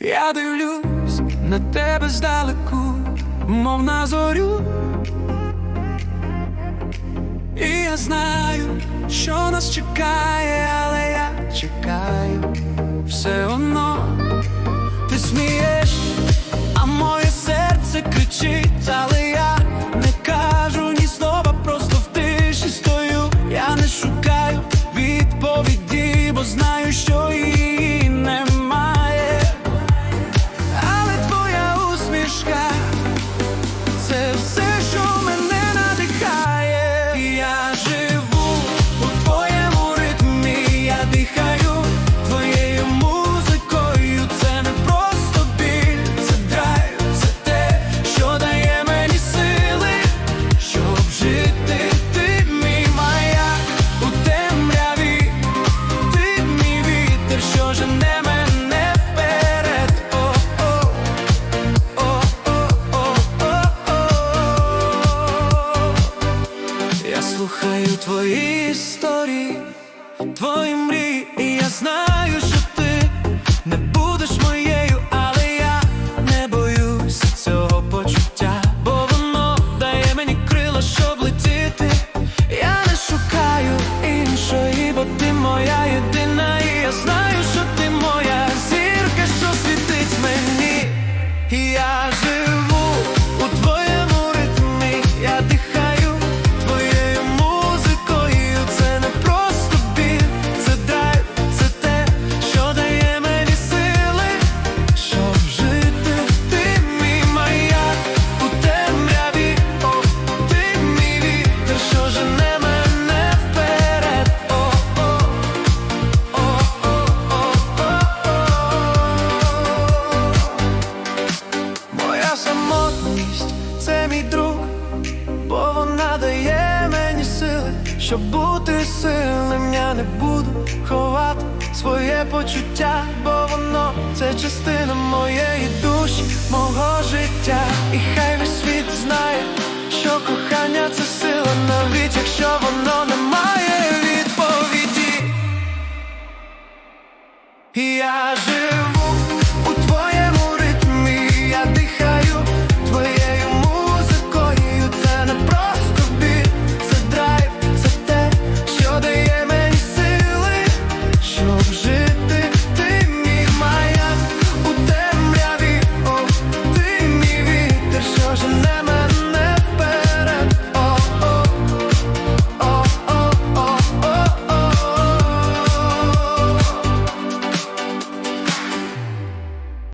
Я дивлюсь на тебе здалеку, мов на зорю. І я знаю, що нас чекає, але я слухаю твої історії, твої мрії, і я знаю, що ти не будеш моєю, але я не боюся цього почуття, бо воно дає мені крила, щоб летіти. Я не шукаю іншої, бо ти моя єдина, і я знаю, що ти щоб бути сильним, я не буду ховати своє почуття, бо воно це частина моєї душі, мого життя. І хай весь світ знає, що кохання це сила, навіть якщо воно не має відповіді. Я